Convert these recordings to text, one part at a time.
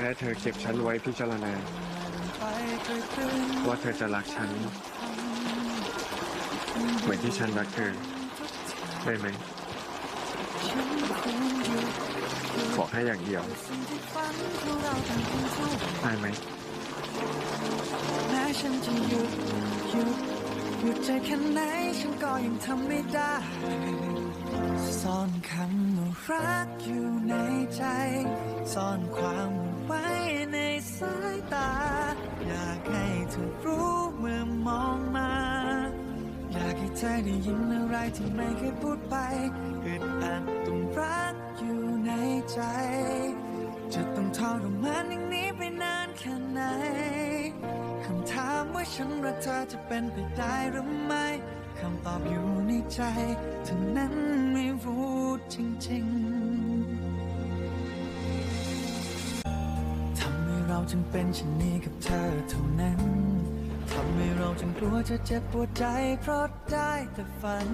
ค่เธอเก็บฉันไว้พิจารณา ว่าเธอจะรักฉัน เหมือนที่ฉันรักเธอ ได้ไหม ขอแค่อย่างเดียว ได้ไหมแม้ฉันจะหยุดหยุดหยุดใจแค่ไหนฉันก็ยังทำไม่ได้ซ่อนคำว่ารักอยู่ในใจ ซ่อนความ ไว้ในสายตา อยากให้เธอรู้เมื่อมองมา อยากให้เธอได้ยินอะไรที่ไม่เคยพูดไปอึดอัดต้องรักอยู่ในใจ จะต้องทรมานอย่างนี้ไปนานแค่ไหนคำถามว่าฉันรักเธอจะเป็นไปได้หรือไม่คำตอบอยู่ในใจเธอนั้นไม่รู้จริงๆ จึงเป็นเช่นนี้กับเธอเท่านั้นทำให้เราจึงกลัวจะเจ็บปวดใจเพราะได้แต่ฝัน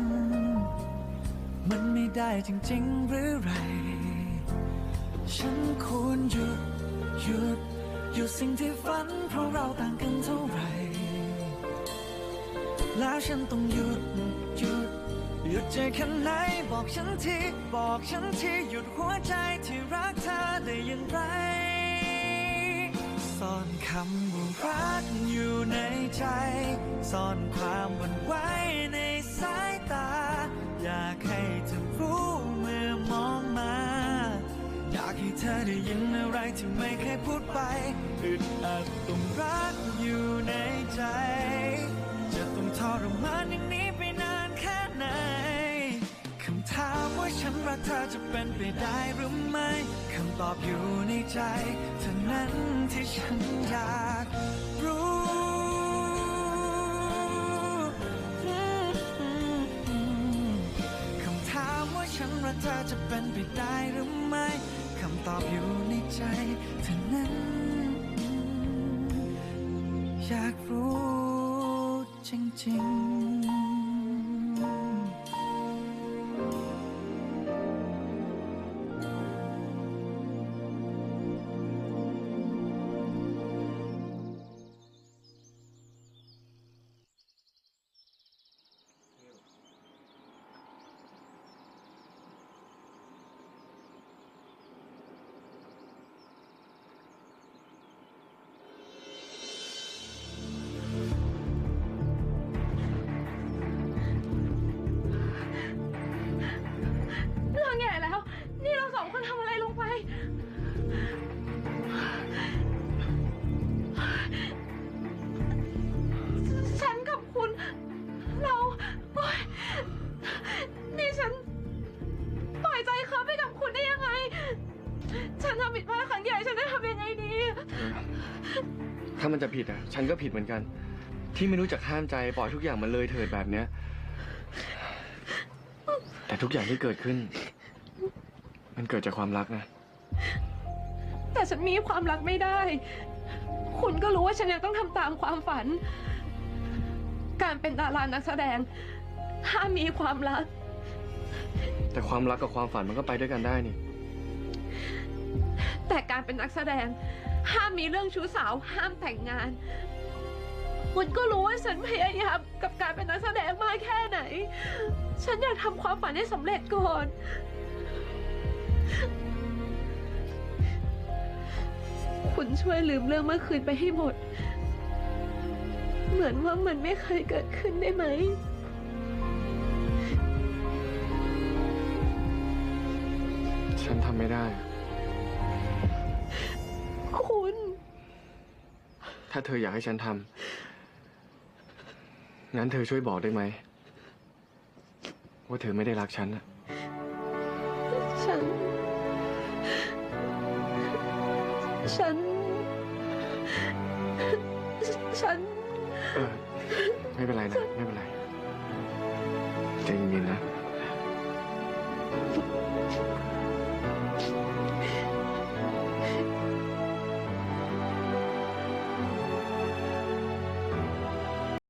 มันไม่ได้จริงๆหรือไร ฉันควรหยุดหยุดหยุดสิ่งที่ฝันเพราะเราต่างกันเท่าไหร่แล้วฉันต้องหยุดหยุดหยุดใจแค่ไหนบอกฉันทีบอกฉันทีหยุดหัวใจที่รักเธอได้อย่างไร ซ่อนคำว่ารักอยู่ในใจ ซ่อนความหวั่นไหวในสายตา อยากให้เธอรู้เมื่อมองมา อยากให้เธอได้ยินอะไรที่ไม่เคยพูดไป อึดอัดต้องรักอยู่ในใจ ฉันรักเธอจะเป็นไปได้หรือไม่คำตอบอยู่ในใจเท่านั้นที่ฉันอยากรู้คำถามว่าฉันรักเธอจะเป็นไปได้หรือไม่คำตอบอยู่ในใจเท่านั้น อยากรู้จริงๆามันจะผิดอะ ฉันก็ผิดเหมือนกัน ที่ไม่รู้จักห้ามใจปล่อยทุกอย่างมันเลยเถิดแบบเนี้ย แต่ทุกอย่างที่เกิดขึ้น มันเกิดจากความรักนะ แต่ฉันมีความรักไม่ได้ คุณก็รู้ว่าฉันยังต้องทำตามความฝัน การเป็นดารานักแสดง ห้ามมีความรัก แต่ความรักกับความฝันมันก็ไปด้วยกันได้นี่ แต่การเป็นนักแสดง ห้ามมีเรื่องชู้สาวห้ามแต่งงาน คุณก็รู้ว่าฉันพยายามกับการเป็นนักแสดงมากแค่ไหน ฉันอยากทำความฝันให้สำเร็จก่อนคุณช่วยลืมเรื่องเมื่อคืนไปให้หมด เหมือนว่ามันไม่เคยเกิดขึ้นได้ไหม ฉันทำไม่ได้ ถ้าเธออยากให้ฉันทำงั้นเธอช่วยบอกได้ไหม ว่าเธอไม่ได้รักฉันอะฉัน ฉัน ฉัน เออ ไม่เป็นไรนะ ไม่เป็นไรใจเย็นๆนะ